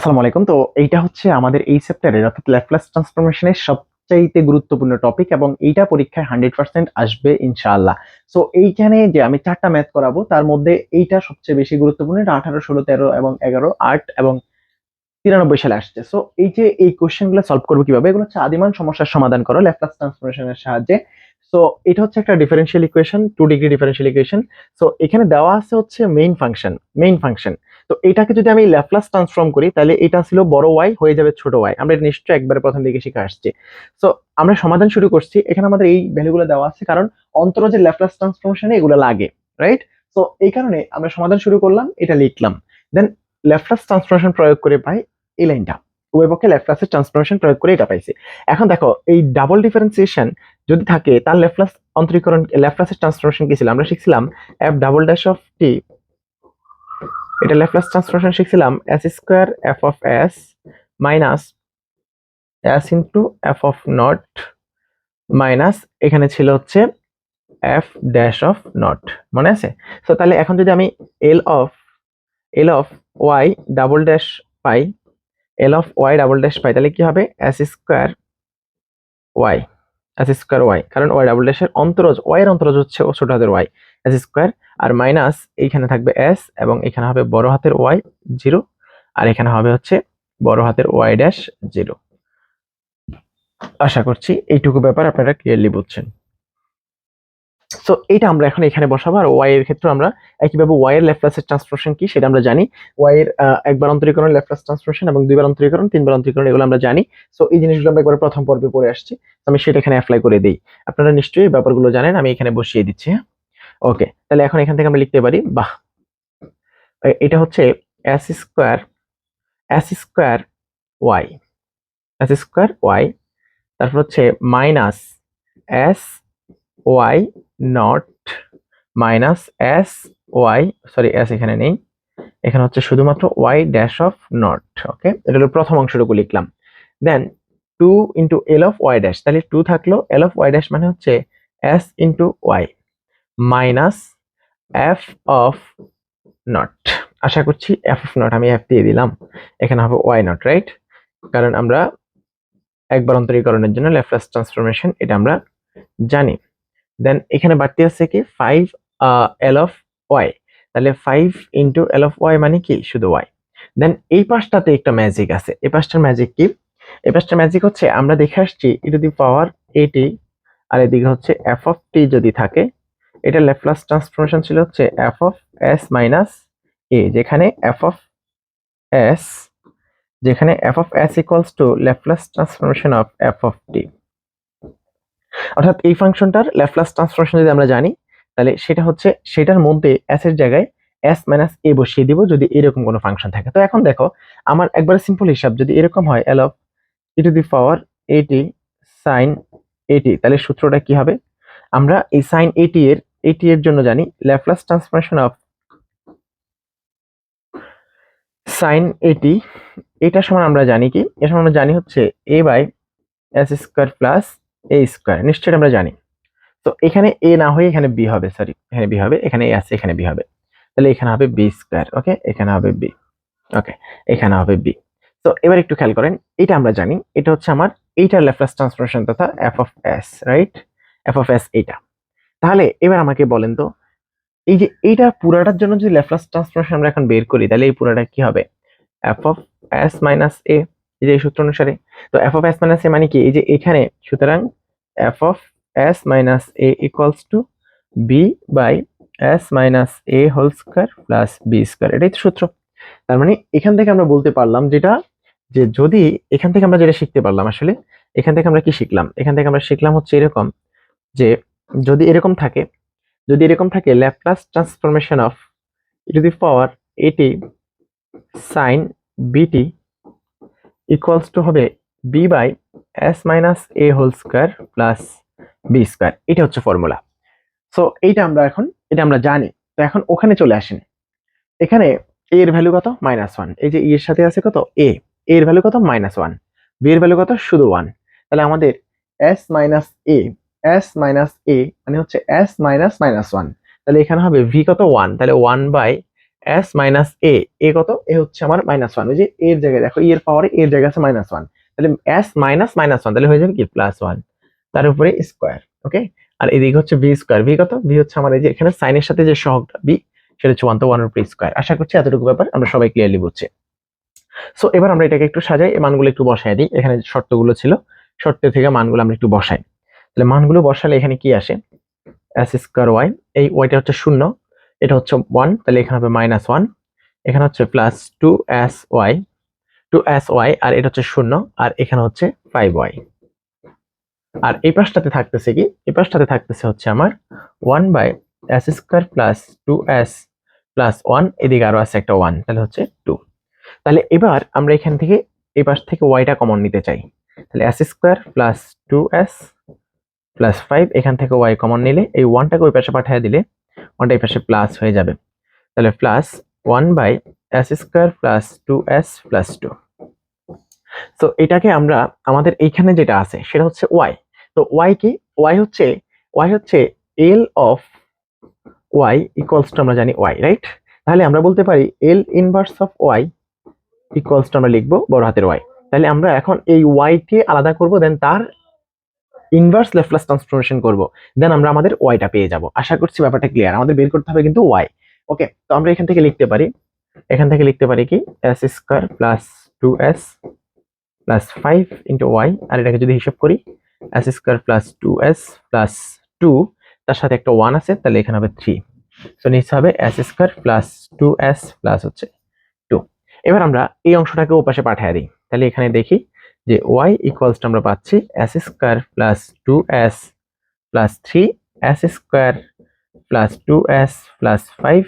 আসসালামু আলাইকুম। তো এইটা হচ্ছে আমাদের এই চ্যাপ্টারের অর্থাৎ ল্যাপ্লাস ট্রান্সফরমেশনের সবচাইতে গুরুত্বপূর্ণ টপিক এবং এইটা পরীক্ষায় হান্ড্রেড পার্সেন্ট আসবে ইনশাআল্লাহ। সো এইখানে যে আমি চারটা ম্যাথ করাবো, তার মধ্যে এইটা সবচেয়ে বেশি গুরুত্বপূর্ণ, এটা আঠারো, ষোলো, তেরো এবং এগারো, আট এবং তিরানব্বই সালে আসছে। সো এই যে এই কোশ্চেনগুলো সলভ করব কীভাবে, এগুলো হচ্ছে আদিমান সমস্যার সমাধান করো ল্যাপ্লাস ট্রান্সফরমেশনের সাহায্যে। সো এটা হচ্ছে একটা differential equation two degree differential equation so এখানে দেওয়া আছে হচ্ছে মেইন ফাংশন মেইন ফাংশন তো এটাকে যদি আমি ল্যাপ্লাস ট্রান্সফর্ম করি, তাহলে এটা ছিল বড় ওয়াই হয়ে যাবে ছোট ওয়াই আমরা নিশ্চয়ই একবারে প্রথম দিকে শিখে আসছি। সো আমরা সমাধান শুরু করছি। এখানে আমাদের এই ভ্যালুগুলো দেওয়া আছে, কারণ অন্তর যে ল্যাপ্লাস ট্রান্সফরমেশনে এগুলো লাগে রাইট সো এই কারণে আমরা সমাধান শুরু করলাম, এটা লিখলাম। দেন ল্যাপ্লাস ট্রান্সফর্মেশন প্রয়োগ করে পাই এই লাইনটা। উভয়পক্ষে ল্যাপ্লাসের ট্রান্সফরমেশন প্রয়োগ করে এটা পাইছি। এখন দেখো, এই ডাবল ডিফারেন্সিয়েশন যদি থাকে, তার ল্যাপ্লাস অন্তরীকরণ ল্যাপ্লাসের ট্রান্সফর্মেশন কি ছিল? আমরা শিখছিলাম f double dash of t এটা Laplace transformation শিখছিলাম s square f of s minus s into f of not minus এখানে ছিল হচ্ছে এফ ড্যাশ অফ নট মনে আছে? তো তাহলে এখন যদি আমি L of L of y double dash pi L of y double dash পাই, তাহলে কি হবে? S square y s square y কারণ ওয়াই ডাবল ড্যাশের অন্তরজ ওয়াই এর অন্তরজ হচ্ছে ও ছোট হাতের ওয়াই এস স্কোয়ার, আর মাইনাস এইখানে থাকবে এস, এবং এখানে হবে বড় হাতের ওয়াই জিরো, আর এখানে হবে হচ্ছে বড় হাতের ওয়াই ড্যাশ জিরো। আশা করছি এইটুকু ব্যাপার আপনারা ক্লিয়ারলি বুঝছেন। সো এইটা আমরা এখন এখানে বসাবো, আর ওয়াই এর ক্ষেত্রে আমরা একইভাবে ওয়াই এর ল্যাপ্লাসের ট্রান্সফরমেশন কি সেটা আমরা জানি। ওয়াই এর একবার অন্তরীকরণ ল্যাপ্লাস ট্রান্সফরমেশন এবং দুইবার অন্তরীকরণ, তিনবার অন্তরীকরণ, এগুলো আমরা জানি। সো এই জিনিসগুলো আমরা একবার প্রথম পর্বে পড়ে আসছি। আমি সেটা এখানে অ্যাপ্লাই করে দিই। আপনারা নিশ্চয়ই ব্যাপারগুলো জানেন, আমি এখানে বসিয়ে দিচ্ছি হ্যাঁ? ওকে তাহলে এখন এখান থেকে আমরা লিখতে পারি, বাহ। এটা হচ্ছে s square s square y s square y তারপর হচ্ছে minus s y not minus s y sorry s এখানে নেই, এখানে হচ্ছে শুধুমাত্র y dash of not okay এটা হলো প্রথম অংশটুকু লিখলাম। Then two into L of y dash তাহলে টু থাকল এল অফ ওয়াই ড্যাশ মানে হচ্ছে s into y minus f of not আশা করছি এফ অফ নট আমি এফ দিয়ে দিলাম। এখানে হবে ওয়াই নট রাইট কারণ আমরা একবার অন্তরীকরণের জন্য ল্যাপ্লাস ট্রান্সফরমেশন এটা আমরা জানি। দেন এখানে বাড়তি আছে কি? ফাইভ এল অফ ওয়াই তাহলে five into L of y মানে কি? শুধু ওয়াই দেন এই পাশটাতে একটা ম্যাজিক আছে। এই পাশটার ম্যাজিক কি? এই পাশটার ম্যাজিক হচ্ছে, আমরা দেখে আসছি ই দি পাওয়ার এটি আর এদিকে হচ্ছে এফ অফ টি যদি থাকে এটা ল্যাপ্লাস ট্রান্সফরমেশন ছিল হচ্ছে F of S minus A যেখানে এফ অফ এস যেখানে F of S equals to Laplace transformation of F of T অর্থাৎ এই ফাংশনটার ল্যাপ্লাস ট্রান্সফরমেশন যদি আমরা জানি, তাহলে সেটা হচ্ছে সেটার মধ্যে এস এর জায়গায় এস মাইনাস এ বসিয়ে দিব যদি এরকম কোনো ফাংশন থাকে। তো এখন দেখো, আমার একবারে সিম্পল হিসাব যদি এরকম হয় L of E to the power এটি সাইন এটি তাহলে সূত্রটা কি হবে? আমরা এই সাইন এটি এর এটি এর জন্য জানি ল্যাপ্লাস ট্রান্সফরমেশন অফ সাইন এটি, এটা সমান আমরা জানি কি? এর সমান আমরা জানি হচ্ছে A by S square plus A square নিশ্চয়ই আমরা জানি। তো এখানে এ না হয়ে এখানে বি হবে সরি এখানে বি হবে, এখানে এ আছে এখানে বি হবে। তাহলে এখানে হবে বি স্কোয়ার ওকে এখানে হবে বি ওকে এখানে হবে বি তো এবার একটু খেয়াল করেন, এটা আমরা জানি, এটা হচ্ছে আমার, এইটার ল্যাপ্লাস ট্রান্সফরমেশন তথা F of S right F of S এইটা। তাহলে এবার আমাকে বলেন তো, এই যে এইটা পুরাটার জন্য যদি ল্যাপ্লাস ট্রান্সফরমেশন আমরা এখন বের করি, তাহলে এই পুরাটা কি হবে? F of S minus A এই যে এই সূত্র অনুসারে। তো F of S minus A মানে কি? এই যে এখানে, সুতরাং F of S minus A equals to B by S minus A whole square plus B square এটাই তো সূত্র। তার মানে এখান থেকে আমরা বলতে পারলাম যেটা, যে যদি এখান থেকে আমরা যেটা শিখতে পারলাম আসলে, এখান থেকে আমরা কি শিখলাম? এখান থেকে আমরা শিখলাম হচ্ছে এরকম যে যদি এরকম থাকে, যদি এরকম থাকে Laplace transformation of E to the power AT sine BT equals to হবে B by S minus A whole square plus B square এটা হচ্ছে ফর্মুলা সো এইটা আমরা এখন, এটা আমরা জানি। তো এখন ওখানে চলে আসেন। এখানে এ এর ভ্যালু কত? মাইনাস ওয়ান এই যে ই এর সাথে আছে কত? এ এর ভ্যালু কত? মাইনাস ওয়ান বি এর ভ্যালু কত? শুধু ওয়ান তাহলে আমাদের S minus A S minus A মানে হচ্ছে এস মাইনাস মাইনাস ওয়ান তাহলে এখানে হবে ভি কত ওয়ান তাহলে one by S minus A A কত? এ হচ্ছে আমার মাইনাস ওয়ান ওই যে এর জায়গায় দেখো এর পাওয়ারে এর জায়গায় আছে মাইনাস ওয়ান তাহলে এস মাইনাস মাইনাস ওয়ান তাহলে হয়ে যাবে কি? প্লাস ওয়ান তার উপরে স্কোয়ার ওকে আর এদিকে হচ্ছে ভি স্কোয়ার ভি কত? ভি হচ্ছে আমার এই যে এখানে সাইনের সাথে যে সহগটা বি সেটা হচ্ছে ওয়ান তো ওয়ান উপরে স্কোয়ার আশা করছি এতটুকু ব্যাপার আমরা সবাই ক্লিয়ারলি বুঝছি। সো এবার আমরা এটাকে একটু সাজাই এই মানগুলো একটু বসাই দিই। এখানে শর্তগুলো ছিল। শর্ত থেকে মানগুলো আমরা একটু বসাই। তাহলে মানগুলো বসালে এখানে কি আসে? এস স্কোয়ার ওয়াই এই ওয়াইটা হচ্ছে শূন্য, এটা হচ্ছে ওয়ান তাহলে এখানে হবে মাইনাস ওয়ান এখানে হচ্ছে plus two S Y two S Y আর এটা হচ্ছে শূন্য, আর এখানে হচ্ছে ফাইভ ওয়াই আর এই পাশটাতে থাকতেছে কি? এই পাশটাতে থাকতেছে হচ্ছে আমার one by S square plus two S plus one এদিকে আরও আছে একটা ওয়ান তাহলে হচ্ছে টু তাহলে এবার আমরা এখান থেকে, এই পাশ থেকে ওয়াইটা কমন নিতে চাই। তাহলে S square plus two S plus five এখান থেকে ওয়াই কমন নিলে এই ওয়ানটাকে ওই পাশে পাঠিয়ে দিলে ওয়ানটা এই পাশে প্লাস হয়ে যাবে। তাহলে plus one by S square plus two S plus two তো এটাকে আমরা আমাদের এইখানে যেটা আছে, সেটা হচ্ছে ওয়াই তো ওয়াই কি? ওয়াই হচ্ছে ওয়াই হচ্ছে L of Y equals to আমরা জানি ওয়াই রাইট তাহলে আমরা বলতে পারি L inverse of Y equals to আমরা লিখব বড় হাতের ওয়াই তাহলে আমরা এখন এই ওয়াই কে আলাদা করব দেন তার ইনভার্স লেফলাস ট্রান্সফরমেশন করব দেন আমরা আমাদের ওয়াইটা পেয়ে যাব। আশা করছি ব্যাপারটা ক্লিয়ার আমাদের বের করতে হবে কিন্তু ওয়াই ওকে তো আমরা এখান থেকে লিখতে পারি, এখান থেকে লিখতে পারি কি? S square plus two S plus five into Y আর এটাকে যদি হিসাব করি S square plus two S plus two তার সাথে একটা ওয়ান আছে, তাহলে এখানে হবে থ্রি সো নিচে হবে S square plus two S plus হচ্ছে টু এবার আমরা এই অংশটাকে ওপাশে পাঠিয়ে দিই। তাহলে এখানে দেখি যে ওয়াই ইকুয়ালস আমরা পাচ্ছি S square plus two S plus three S square plus two S plus five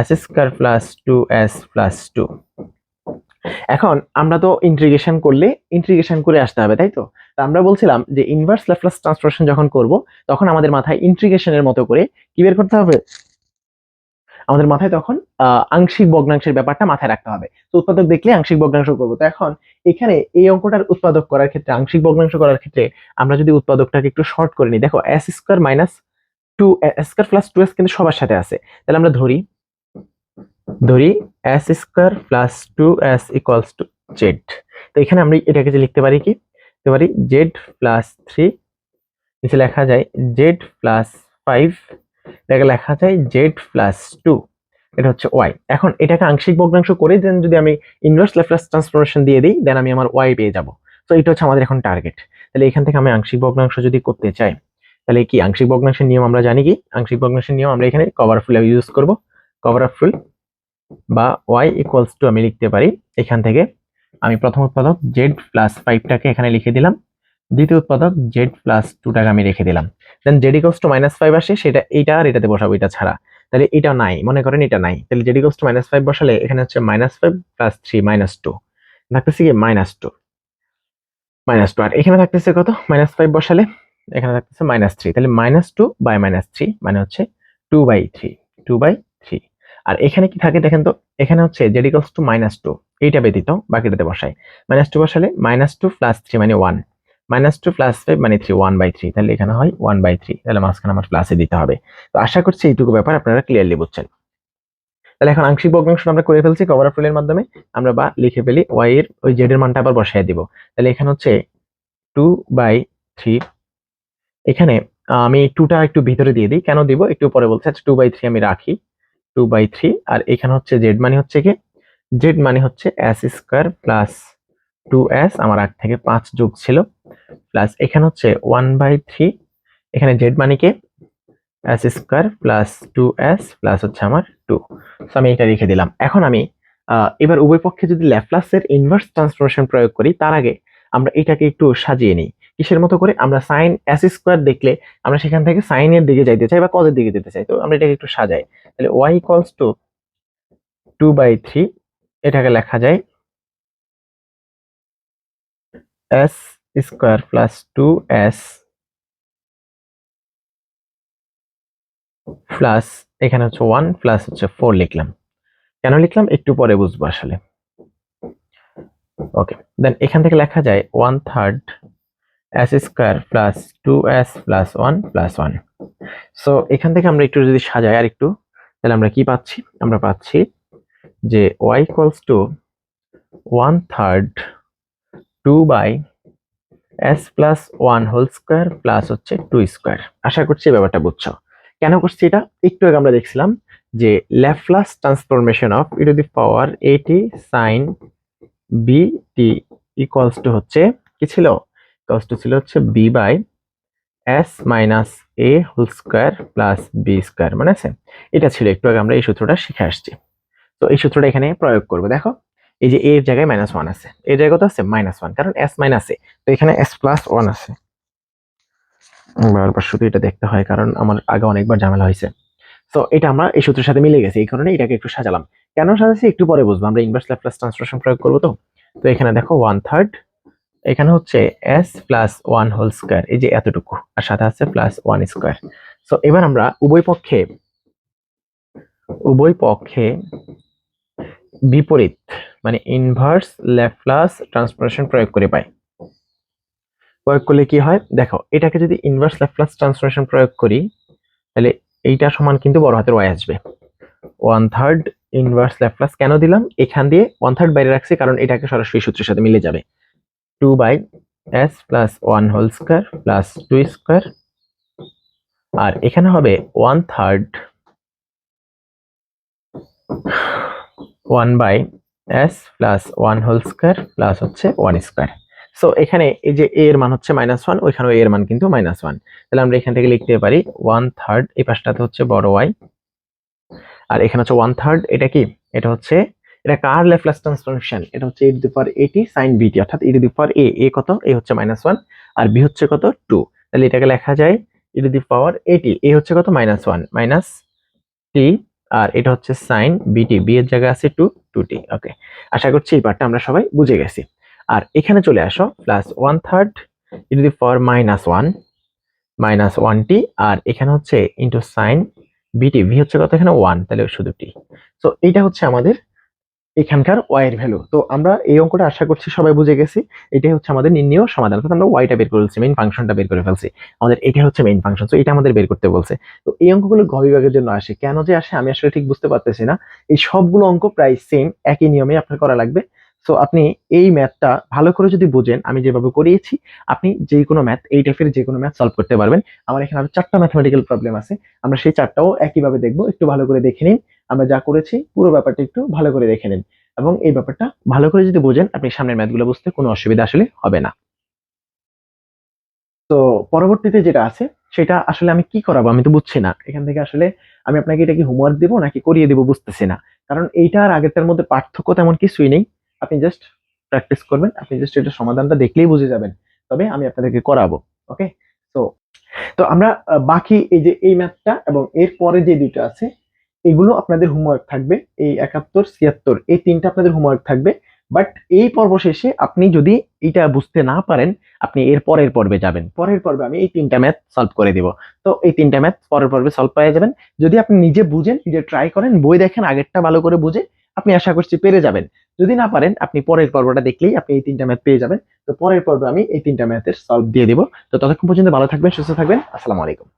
S square plus two S plus two এখন আমরা তো ইন্টিগ্রেশন করলে ইন্টিগ্রেশন করে আসতে হবে, তাই তো? তা আমরা বলছিলাম যে ইনভার্স ল্যাপ্লাস ট্রান্সফরমেশন যখন করব, তখন আমাদের মাথায় ইন্টিগ্রেশনের মতো করে কি বের করতে হবে? আমাদের মাথায় তখন আংশিক ভগ্নাংশের ব্যাপারটা মাথায় রাখতে হবে। তো উৎপাদক দেখলে আংশিক ভগ্নাংশ করব। তো এখন এখানে এই অঙ্কটার উৎপাদক করার ক্ষেত্রে, আংশিক ভগ্নাংশ করার ক্ষেত্রে আমরা যদি উৎপাদকটাকে একটু শর্ট করে নিই। দেখো S square minus two S square plus two S কিন্তু সবার সাথে আছে। তাহলে আমরা ধরি ধরি S square plus two S equals to Z তো এখানে আমরা এটাকে যে লিখতে পারি কি? লিখতে পারি জেড প্লাস থ্রি নিচে লেখা যায় জেড প্লাস ফাইভ এটাকে লেখা যায় জেড প্লাস টু এটা হচ্ছে ওয়াই এখন এটাকে আংশিক ভগ্নাংশ করে দেন যদি আমি ইনভার্স ল্যাপ্লাস ট্রান্সফরমেশন দিয়ে দিই দেন আমি আমার ওয়াই পেয়ে যাব। তো এটা হচ্ছে আমাদের এখন টার্গেট তাহলে এখান থেকে আমি আংশিক ভগ্নাংশ যদি করতে চাই, তাহলে কি আংশিক ভগ্নাংশের নিয়ম আমরা জানি কি? আংশিক ভগ্নাংশের নিয়ম আমরা এখানে কভার ফুল ইউজ করব। কভার ফুল বা ওয়াই ইকুয়ালস টু আমি লিখতে পারি। এখান থেকে আমি প্রথম উৎপাদক জেড প্লাস ফাইভটাকে এখানে লিখে দিলাম। দ্বিতীয় উৎপাদক জেড প্লাস টুটাকে আমি রেখে দিলাম। Then Z equals to minus five আসে, সেটা এটা আর এটাতে বসাবো, এটা ছাড়া। তাহলে এটা নাই, মনে করেন এটা নাই। তাহলে Z equals to minus five বসালে এখানে হচ্ছে minus five plus three minus two থাকতেছে কি মাইনাস টু মাইনাস টু আর এখানে থাকতেছে কত? মাইনাস ফাইভ বসালে এখানে থাকতেছে মাইনাস থ্রি তাহলে minus two by minus three মানে হচ্ছে two by three two by three আর এখানে কি থাকে দেখেন তো? এখানে হচ্ছে Z equals to minus two এইটা ব্যতীত বাকিটাতে বসাই মাইনাস টু বসালে মাইনাস টু প্লাস থ্রি মানে one minus two plus five মানে থ্রি ওয়ান বাই থ্রি তাহলে এখানে হয় ওয়ান বাই থ্রি তাহলে মাঝখানে আমার প্লাসে দিতে হবে। তো আশা করছি এইটুকু ব্যাপার আপনারা ক্লিয়ারলি বুঝছেন। তাহলে এখন আংশিক ভগ্নাংশ আমরা করে ফেলছি কভার অফ এর মাধ্যমে। আমরা বা লিখে ফেলি ওয়াই এর, ওই জেড এর মানটা আবার বসাই দিব। তাহলে এখানে হচ্ছে টু বাই থ্রি এখানে আমি টুটা একটু ভিতরে দিয়ে দিই। কেন দিব? একটু পরে বলছি আচ্ছা টু বাই থ্রি আমি রাখি। টু বাই থ্রি আর এখানে হচ্ছে জেড মানে হচ্ছে কি? জেড মানে হচ্ছে S square plus two S আমার আগ থেকে পাঁচ যোগ ছিল। প্লাস এখানে হচ্ছে ওয়ান বাই থ্রি, এখানে জেড মানে কি? S square plus two S plus হচ্ছে আমার টু। তো আমি এটা লিখে দিলাম। এখন আমি এবার উভয় পক্ষে যদি ল্যাপ্লাসের ইনভার্স ট্রান্সফরমেশন প্রয়োগ করি, তার আগে আমরা এটাকে একটু সাজিয়ে নিই। কিসের মতো করে? আমরা সাইন এস স্কোয়ার দেখলে আমরা সেখান থেকে সাইনের দিকে যাইতে চাই বা কজের দিকে যেতে চাই। তো আমরা এটাকে একটু সাজাই। তাহলে Y equals to two by three এটাকে লেখা যায় S square plus two S plus এখানে হচ্ছে ওয়ান প্লাস হচ্ছে ফোর লিখলাম। কেন লিখলাম? একটু পরে বুঝব আসলে। ওকে, দেন এখান থেকে লেখা যায় one third S square plus two S plus one plus one. So এখান থেকে আমরা একটু যদি সাজাই আর একটু তাহলে আমরা কি পাচ্ছি? আমরা পাচ্ছি যে Y equals to one third two by S plus one whole square plus হচ্ছে টু স্কোয়ার আশা করছি এই ব্যাপারটা বুঝছ। কেন করছি এটা? একটু আগে আমরা দেখছিলাম যে Laplace transformation of E the power AT sine B T equals to হচ্ছে কি ছিল? ইকুয়ালস টু ছিল হচ্ছে B by S minus A whole square plus B square মানে আছে? এটা ছিল, একটু আগে আমরা এই সূত্রটা শিখে আসছি। তো এই সূত্রটা এখানে প্রয়োগ করব, দেখো। এই যে এর জায়গায় মাইনাস ওয়ান আছে। এর জায়গায় কত আছে? মাইনাস ওয়ান কারণ এস মাইনাস এ তো এখানে এস প্লাস ওয়ান আছে। বারবার শুধু এটা দেখতে হয়, কারণ আমার আগে অনেকবার ঝামেলা হয়েছে। তো এটা আমরা এই সূত্রের সাথে মিলে গেছে, এই কারণে এটাকে একটু সাজালাম। কেন সাজাচ্ছি? একটু পরে বুঝব। আমরা ইনভার্স ল্যাপ্লাস ট্রান্সফরমেশন প্রয়োগ করব তো? তো এখানে দেখো ওয়ান থার্ড এখানে হচ্ছে S plus one whole square এই যে এতটুকু, আর সাথে আছে প্লাস ওয়ান স্কোয়ার সো এবার আমরা উভয় পক্ষে উভয় পক্ষে বিপরীত মানে ইনভার্স ল্যাপ্লাস ট্রান্সফরমেশন প্রয়োগ করে পাই প্রয়োগ করলে কি হয়? দেখো, এটাকে যদি ইনভার্স ল্যাপ্লাস ট্রান্সফরমেশন প্রয়োগ করি, তাহলে এইটা সমান কিন্তু বড় হাতের ওয়াই আসবে। ওয়ান থার্ড ইনভার্স ল্যাপ্লাস কেন দিলাম? এখান দিয়ে ওয়ান থার্ড বাইরে রাখছি, কারণ এটাকে সরাসরি সূত্রের সাথে মিলে যাবে। Two by S plus one whole square plus two square আর এখানে হবে one third one by S plus one whole square plus হচ্ছে ওয়ান স্কোয়ার সো এখানে এই যে এ এর মান হচ্ছে মাইনাস ওয়ান ওইখানে এ এর মান কিন্তু মাইনাস ওয়ান তাহলে আমরা এখান থেকে লিখতে পারি ওয়ান থার্ড এই পাশটাতে হচ্ছে বড় ওয়াই আর এখানে হচ্ছে ওয়ান থার্ড এটা কি? এটা হচ্ছে, এটা কার ল্যাপ্লাস ট্রান্সফরমেশন এটা হচ্ছে ই টু দি পাওয়ার এটি সাইন বিটি অর্থাৎ ই to the power A A কত? এ হচ্ছে মাইনাস ওয়ান আর বি হচ্ছে কত? টু তাহলে এটাকে লেখা যায় ই টু দি পাওয়ার এটি এ হচ্ছে কত? মাইনাস ওয়ান মাইনাস টি আর এটা হচ্ছে সাইন বিটি বি এর জায়গায় আছে টু টু টি ওকে আশা করছি এই পার্টটা আমরা সবাই বুঝে গেছি। আর এখানে চলে আসো plus one third E the for minus one minus one T আর এখানে হচ্ছে ইন্টু সাইন বিটি ভি হচ্ছে কত এখানে? ওয়ান তাহলে শুধু টি সো এইটা হচ্ছে আমাদের এখানকার ওয়াই এর ভ্যালু তো আমরা এই অঙ্কটা আশা করছি সবাই বুঝে গেছি। এটাই হচ্ছে আমাদের নির্ণয় সমাধান। অর্থাৎ আমরা ওয়াইটা বের করে ফেলছি মেইন ফাংশনটা বের করে ফেলছি। আমাদের এটা হচ্ছে মেইন ফাংশন তো এটা আমাদের বের করতে বলছে। তো এই অঙ্কগুলো ঘ বিভাগের জন্য আসে। কেন যে আসে আমি আসলে ঠিক বুঝতে পারতেছি না। এই সবগুলো অঙ্ক প্রায় সেম একই নিয়মে আপনার করা লাগবে। সো আপনি এই ম্যাথটা ভালো করে যদি বুঝেন, আমি যেভাবে করিয়েছি, আপনি যে কোনো ম্যাথ এই টাইপের যে কোনো ম্যাথ সলভ করতে পারবেন। আমার এখানে আরও চারটা ম্যাথমেটিক্যাল প্রবলেম আছে। আমরা সেই চারটাও একইভাবে দেখব। একটু ভালো করে দেখে নিন। আমরা যা করেছি, পুরো ব্যাপারটা একটু ভালো করে দেখে নিন। এবং এই ব্যাপারটা ভালো করে যদি বোঝেন, আপনি সামনের ম্যাথগুলো বুঝতে কোনো অসুবিধা আসলে হবে না। তো পরবর্তীতে যেটা আছে, সেটা আসলে আমি কি করাবো আমি তো বুঝছি না। এখান থেকে আসলে আমি আপনাকে এটা কি হোমওয়ার্ক দেবো নাকি করিয়ে দেবো বুঝতেছি না। কারণ এইটা আর আগেরটার মধ্যে পার্থক্য তেমন কিছুই নেই। আপনি জাস্ট প্র্যাকটিস করবেন, আপনি জাস্ট এটা সমাধানটা দেখলেই বুঝে যাবেন। তবে আমি আপনাদেরকে করাবো ওকে তো তো আমরা বাকি এই যে এই ম্যাথটা এবং এর পরে যে দুইটা আছে এগুলো আপনাদের হোমওয়ার্ক থাকবে, এই একাত্তর, ছিয়াত্তর, এই তিনটা আপনাদের হোমওয়ার্ক থাকবে। বাট এই পর্ব শেষে আপনি যদি এটা বুঝতে না পারেন, আপনি এর পরের পর্বে যাবেন। পরের পর্বে আমি এই তিনটা ম্যাথ সলভ করে দিব। তো এই তিনটা ম্যাথ পরের পর্বে সলভ পেয়ে যাবেন। যদি আপনি নিজে বুঝেন, নিজে ট্রাই করেন, বই দেখেন, আগেরটা ভালো করে বুঝে, আপনি আশা করছি পেরে যাবেন। যদি না পারেন, আপনি পরের পর্বটা দেখলেই আপনি এই তিনটা ম্যাথ পেয়ে যাবেন। তো পরের পর্বে আমি এই তিনটা ম্যাথের সলভ দিয়ে দিব। তো ততক্ষণ পর্যন্ত ভালো থাকবেন, সুস্থ থাকবেন। আসসালামু আলাইকুম।